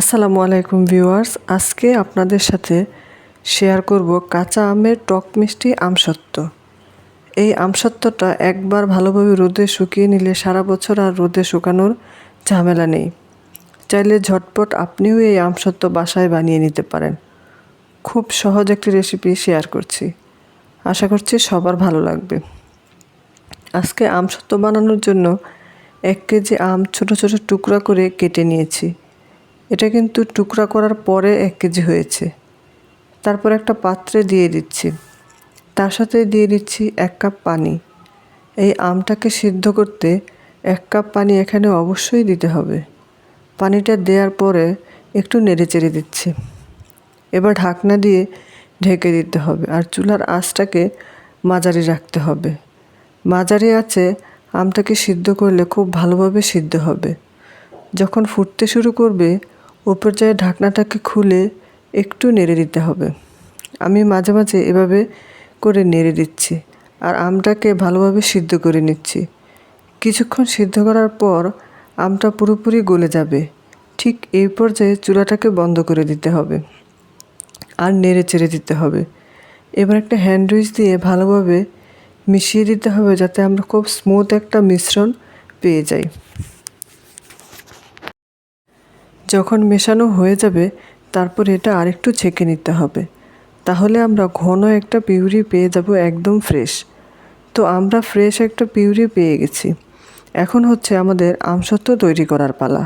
আসসালামু আলাইকুম ভিউয়ার্স, আজকে আপনাদের সাথে শেয়ার করব কাঁচা আমের টক মিষ্টি আমসত্ত্ব। এই আমসত্ত্বটা একবার ভালোভাবে রোদে শুকিয়ে নিলে সারা বছর আর রোদে শুকানোর ঝামেলা নেই। চাইলে ঝটপট আপনিও এই আমসত্ত্ব বাসায় বানিয়ে নিতে পারেন। খুব সহজ একটি রেসিপি শেয়ার করছি। আশা করছি সবার ভালো লাগবে। আজকে আমসত্ত্ব বানানোর জন্য এক কেজি আম ছোট ছোট টুকরা করে কেটে নিয়েছি। এটা কিন্তু টুকরা করার পরে এক কেজি হয়েছে। তারপর একটা পাত্রে দিয়ে দিচ্ছি। তার সাথে দিয়ে দিচ্ছি এক কাপ পানি। এই আমটাকে সিদ্ধ করতে এক কাপ পানি এখানে অবশ্যই দিতে হবে। পানিটা দেওয়ার পরে একটু নেড়ে চেড়ে দিচ্ছি। এবার ঢাকনা দিয়ে ঢেকে দিতে হবে আর চুলার আঁচটাকে মাঝারি রাখতে হবে। মাঝারি আছে আমটাকে সিদ্ধ করলে খুব ভালোভাবে সিদ্ধ হবে। যখন ফুটতে শুরু করবে উপর যায় ঢাকনাটাকে খুলে একটু নেড়ে দিতে হবে। আমি মাঝে মাঝে এভাবে করে নেড়ে দিচ্ছি আর আমটাকে ভালোভাবে সিদ্ধ করে নিচ্ছি। কিছুক্ষণ সিদ্ধ করার পর আমটা পুরোপুরি গলে যাবে। ঠিক এই পর্যায়ে চুলাটাকে বন্ধ করে দিতে হবে আর নেড়ে চেড়ে দিতে হবে। এবার একটা হ্যান্ড উইচ দিয়ে ভালোভাবে মিশিয়ে দিতে হবে যাতে আমরা খুব স্মুথ একটা মিশ্রণ পেয়ে যাই। যখন মেশানো হয়ে যাবে, তারপর এটা আরেকটু ছেঁকে নিতে হবে। তাহলে আমরা ঘন একটা পিউরি পেয়ে যাব একদম ফ্রেশ। তো আমরা ফ্রেশ একটা পিউরি পেয়ে গেছি। এখন হচ্ছে আমাদের আমসত্ত্ব তৈরি করার পালা।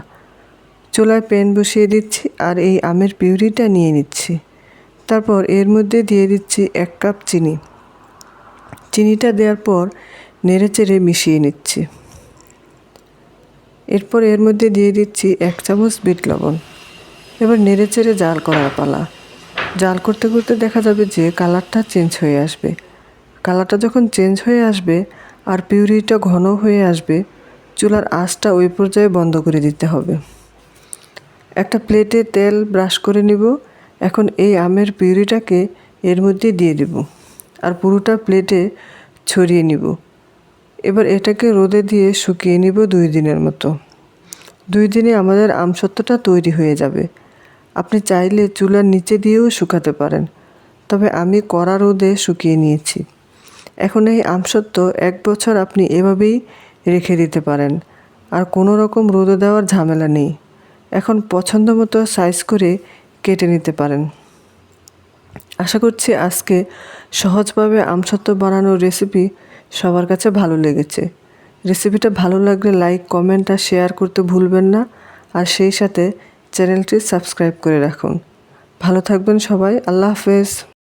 চুলায় প্যান বসিয়ে দিচ্ছি আর এই আমের পিউরিটা নিয়ে নিচ্ছি। তারপর এর মধ্যে দিয়ে দিচ্ছি এক কাপ চিনি। চিনিটা দেওয়ার পর নেড়ে চেড়ে মিশিয়ে নিচ্ছি। এরপর এর মধ্যে দিয়ে দিচ্ছি এক চামচ বিট লবণ। এবার নেড়ে চেড়ে জাল করার পালা। জাল করতে করতে দেখা যাবে যে কালারটা চেঞ্জ হয়ে আসবে। কালারটা যখন চেঞ্জ হয়ে আসবে আর পিউরিটা ঘন হয়ে আসবে, চুলার আঁচটা ওই পর্যায়ে বন্ধ করে দিতে হবে। একটা প্লেটে তেল ব্রাশ করে নিব। এখন এই আমের পিউরিটাকে এর মধ্যে দিয়ে দেব। আর পুরোটা প্লেটে ছড়িয়ে নিব। এবার এটাকে রোদে দিয়ে শুকিয়ে নিব দুই দিনের মতো। দুই দিনে আমাদের আমসত্ত্বটা তৈরি হয়ে যাবে। আপনি চাইলে চুলার নিচে দিয়েও শুকাতে পারেন, তবে আমি কড়া রোদে শুকিয়ে নিয়েছি। এখন এই আমসত্ত্ব এক বছর আপনি এভাবেই রেখে দিতে পারেন, আর কোনো রকম রোদে দেওয়ার ঝামেলা নেই। এখন পছন্দ মতো সাইজ করে কেটে নিতে পারেন। আশা করছি আজকে সহজভাবে আমসত্ত্ব বানানোর রেসিপি সবার কাছে ভালো লেগেছে। রেসিপিটা ভালো লাগলে লাইক, কমেন্ট আর শেয়ার করতে ভুলবেন না। আর সেই সাথে চ্যানেলটি সাবস্ক্রাইব করে রাখুন। ভালো থাকবেন সবাই। আল্লাহ হাফেজ।